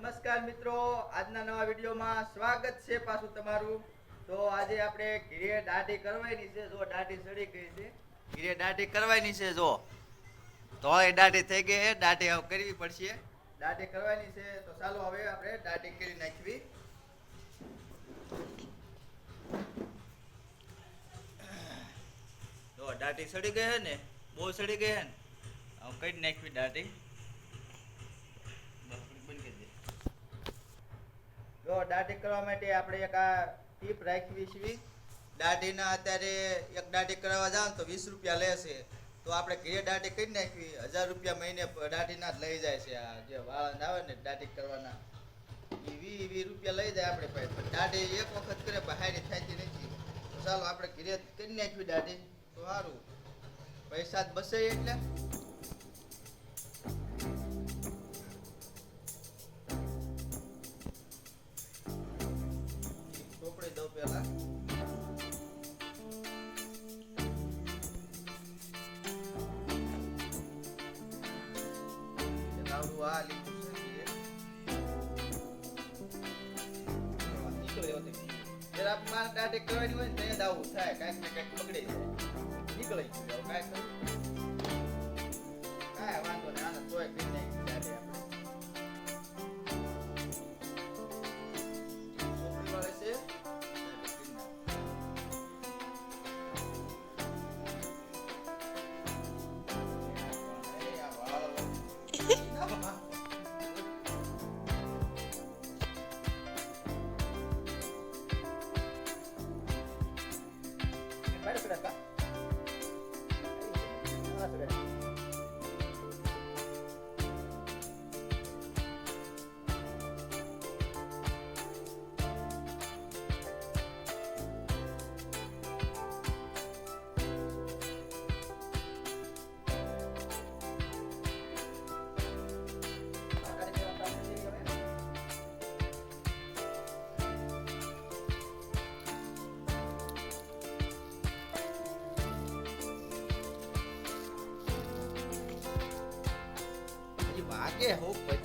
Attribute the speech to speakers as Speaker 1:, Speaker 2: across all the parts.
Speaker 1: નમસ્કાર મિત્રો, આજના નવા વિડીયોમાં સ્વાગત છે પાછું તમારું. તો આજે આપણે ઘીરે દાઢી કરવાની છે. જો દાઢી સડી ગઈ છે. ઘીરે દાઢી કરવાની છે, જો. તો એ દાઢી થઈ ગઈ છે. દાઢી હવે કરવી પડશે. દાઢી કરવાની છે. તો ચાલો હવે આપણે દાઢી કરી નાખવી. તો દાઢી સડી ગઈ છે ને, બહુ સડી ગઈ છે ને, હવે કઈ નાખવી દાઢી બસ બંધ કરી દે જો દાઢી કરવા માટે આપણે એક આ ટીપ રાખવી છે. દાઢીના અત્યારે એક દાઢી કરાવવા જાવ તો વીસ રૂપિયા લેશે તો આપણે ઘરે દાઢી કરી નાખવી. હજાર રૂપિયા મહિને દાઢીના જ લઈ જાય છે આ જે વાળંદ આવે ને દાઢી કરવાના. એ વી વી રૂપિયા લઈ જાય આપણે પાસે દાઢી એક વખત કરે બહારી હારી થતી નથી. તો ચાલો આપણે ઘરે કરી નાખવી દાઢી. તો સારું. પૈસા જ બસે એટલે. આવડું આ લીધું છે નીકળે હોતી જરા માર દાઢી કરવાની હોય ને તો અહીંયા જ આવું થાય કાંઈક ને કાંઈક પકડી જાય નીકળી ગયું હવે errou, pai.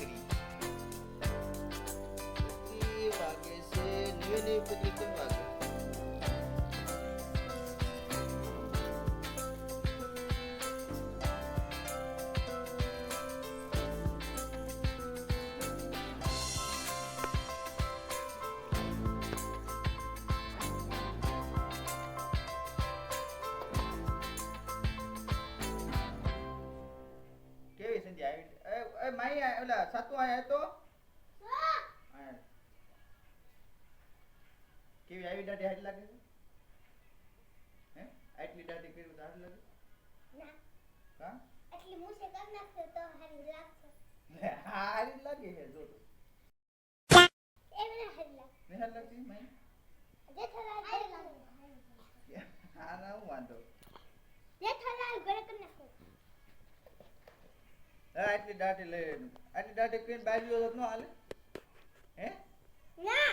Speaker 1: એ એ માઈ આ- ઓલા સાતુ આયા તો કેવી આવી દાઢી હારી લાગે હે આટલી દાઢી કરી તો લાગે
Speaker 2: ના
Speaker 1: હા
Speaker 2: એટલી મૂછે કર નાખશે તો હારી લાગશે
Speaker 1: હારી લાગે છે જો તો
Speaker 2: હારી લાગશે
Speaker 1: ને હારી લાગતી માઈ
Speaker 2: જેઠાલાલ
Speaker 1: હા ના હું વાંધો
Speaker 2: જેઠાલાલ ઘરે કર નાખો
Speaker 1: આટલી દાઢી લઈ આટલી દાઢી કરીને બાજુ ન હાલે હે
Speaker 2: ના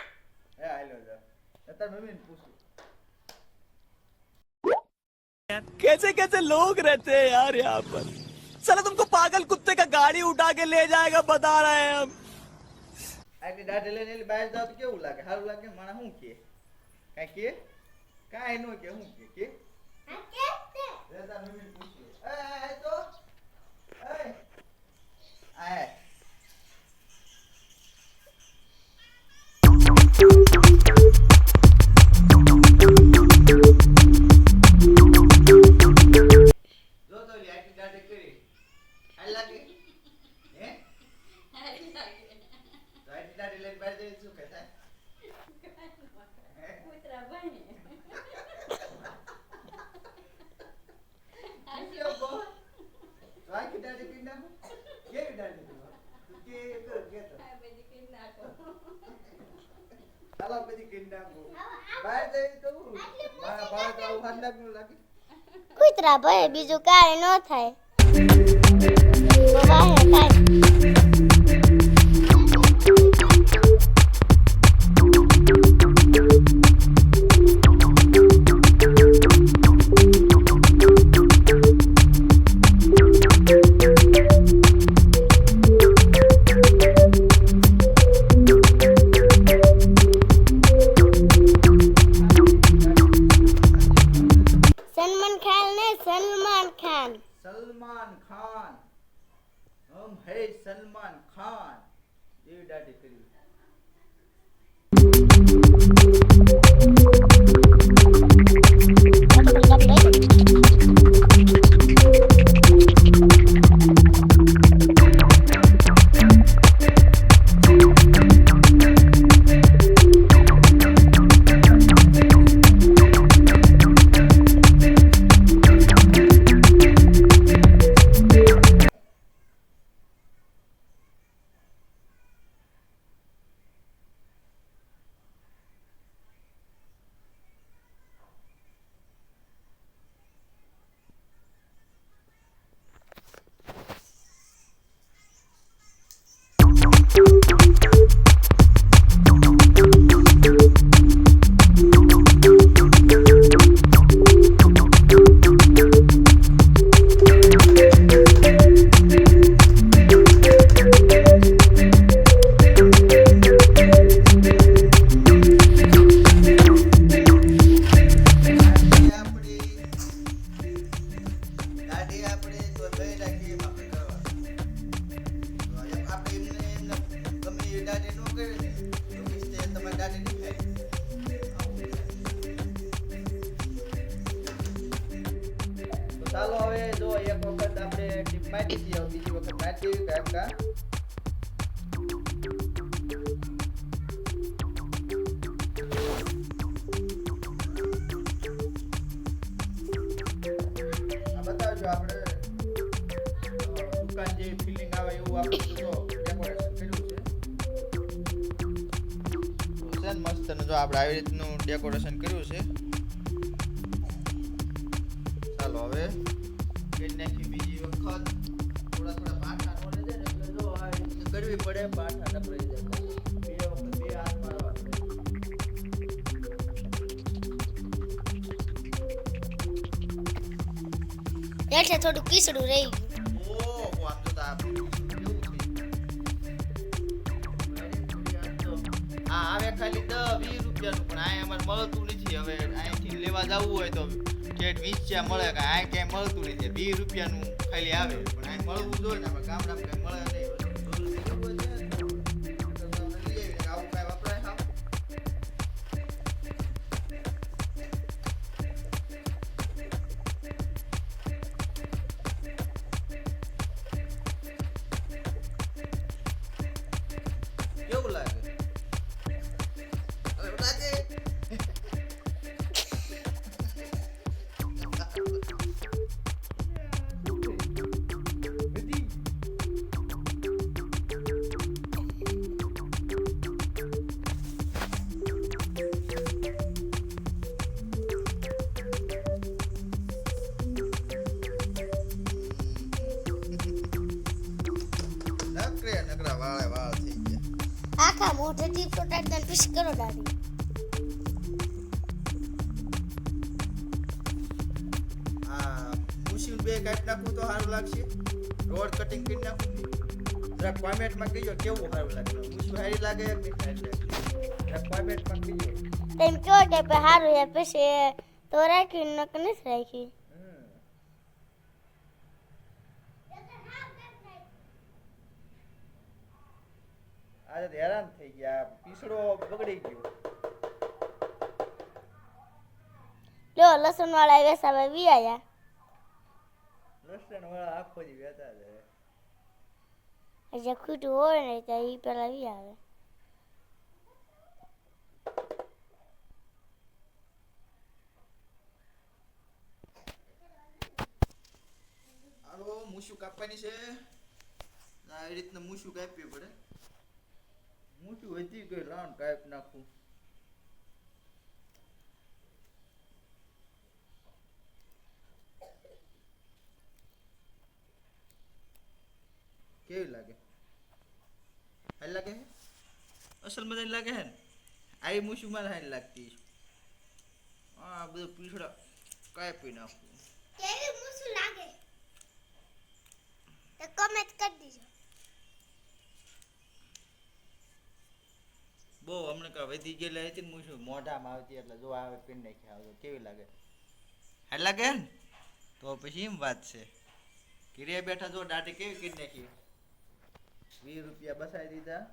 Speaker 1: હે હાલ્યો જા તાર મમ્મીને પૂછું
Speaker 3: कैसे कैसे लोग रहते हैं यार यहाँ पर साला तुमको पागल कुत्ते का गाड़ी उठा के ले जाएगा बता रहे हैं हम
Speaker 1: આટલી દાઢી લઈને એલી બહાર જાવ તો કેવું લાગે સારું લાગે માણસ શું કે કાંઈ કે કાંઈ નો કે શું કે કે આય
Speaker 2: કૂતરા ભય બીજું કાંઈ ન થાય. હમ
Speaker 1: હે સલમાન ખાન એવી દાઢી કરી ચાલો હવે જો એક વખત આપણે ટીપ મારી હવે બીજી વખત મારી કામ કા? આપણે દુકાન જેવી ફિલિંગ આવે એવું આપણે જો છે. મસ્ત ને જો આપણે આવી રીતનું ડેકોરેશન કર્યું છે. ચાલો હવે નાખી બીજી વખત થોડા થોડા પાઠા નોડે છે ને એટલે જો કરવી પડે પાઠા નપરાઈ જાય.
Speaker 2: એટલે થોડું કીસડું રહી ગયું.
Speaker 1: ઓહો, આમ તો આવે ખાલી દસ વીસ રૂપિયાનું પણ આ અમારે મળતું નથી. હવે અહીંથી લેવા જવું હોય તો કેટ વીસ ચા મળે કે આ ક્યાંય મળતું નથી. 20 રૂપિયાનું ખાલી આવે. પણ આ મળવું જોઈએ ને ગામડામાં કઈ મળે નહીં. વાળે વાળ થઈ ગયા.
Speaker 2: આખા મોઢેથી ચોટાડતા પીસ કરો દાદી
Speaker 1: આ મુશીલ બે કાઢી નાખું તો સારું લાગશે. રોડ કટિંગ કરી નાખું. જરાક કોમેન્ટમાં કહીજો કેવું સારું લાગે. મુશીલ સારી લાગે કે સારી લાગે. જરાક કોમેન્ટમાં કહીજો.
Speaker 2: તેમ કહો કે સારું છે પછી તો રાખી નક નથી રાખી
Speaker 1: હમ. આજે તો હેરાન થઈ ગયા. પીસડો બગડી ગયો.
Speaker 2: લો લસણ વાળા વેસાવા વી આયા.
Speaker 1: લસણ વાળા આખો દી વેતા છે.
Speaker 2: જે ખૂટું હોય ને તો એ પેલા વી આવે.
Speaker 1: હાલો મૂછું કાપવાની છે. આ રીતના મૂછું કાપવી પડે. મૂછું વધી ગયું લાવ કાપ નાખું કેવી લાગે હારી લાગે હે અસલ મજાની લાગે હે ને આવી મૂછું મારે હારી લાગતી છે. આ બધું પીછડા કાપી નાખું
Speaker 2: કેવી મુસુ લાગે તો કમેન્ટ કરી દીજો
Speaker 1: બહુ હમણાં કા વધી ગયેલા હતી હું શું, મોઢામાં આવતી એટલે જો આવે પીન નાખી આવતો કેવી લાગે? હા લાગે ને? તો પછી એમ વાત છે. ઘીરે બેઠા જો દાઢી કેવી કરી નાખી? વીસ રૂપિયા બસાવી દીધા.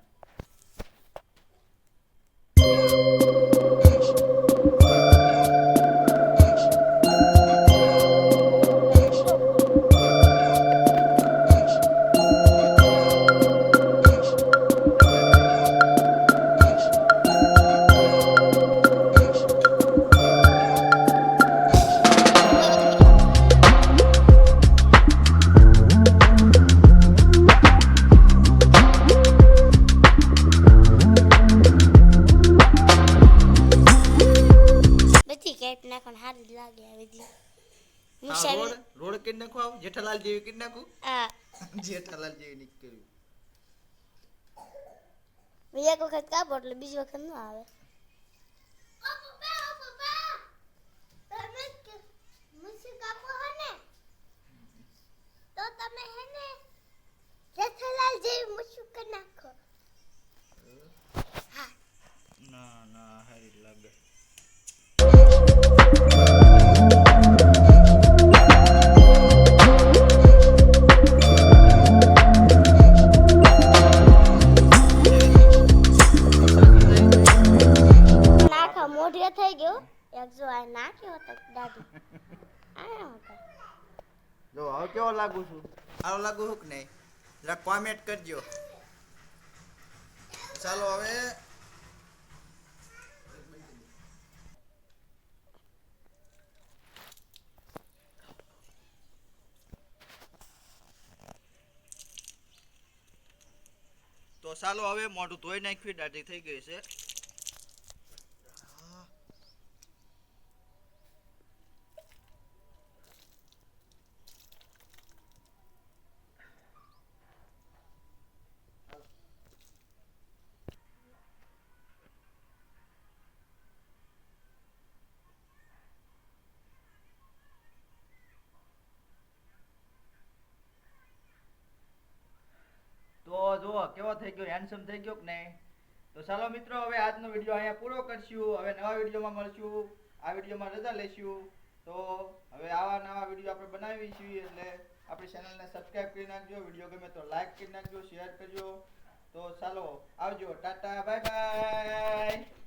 Speaker 2: સારી જ લાગે
Speaker 1: આવી
Speaker 2: દી
Speaker 1: રોડ રોડ કરી નાખો આવ? જેઠાલાલ જેવી કરી નાખું?
Speaker 2: હા.
Speaker 1: જેઠાલાલ જેવી નીકળ્યું
Speaker 2: બીજા એક વખત કાપો એટલે બીજી વખત ન આવે. તો તમે હે ને?
Speaker 1: જો, હવે કેવો લાગુ છું? સારો લાગુ છું કે નહીં. જરા કોમેન્ટ કરજો. ચાલો હવે. તો ચાલો હવે મોઢું ધોઈ નાખ્યું, દાઢી થઈ ગઈ છે તો જુઓ કેવો થઈ ગયો હેન્ડસમ થઈ ગયો કે નહીં? તો ચાલો મિત્રો, હવે આજનો વીડિયો અહીંયા પૂરો કરશું. હવે નવા વિડીયોમાં મળશું. આ વિડીયોમાં રજા લેશું તો હવે આવા નવા વીડિયો આપણે બનાવી છીએ એટલે આપણી ચેનલને સબસ્ક્રાઇબ કરી નાખજો. વીડિયો ગમે તો લાઈક કરી નાખજો શેર કરજો. તો ચાલો, આવજો. Tata bye bye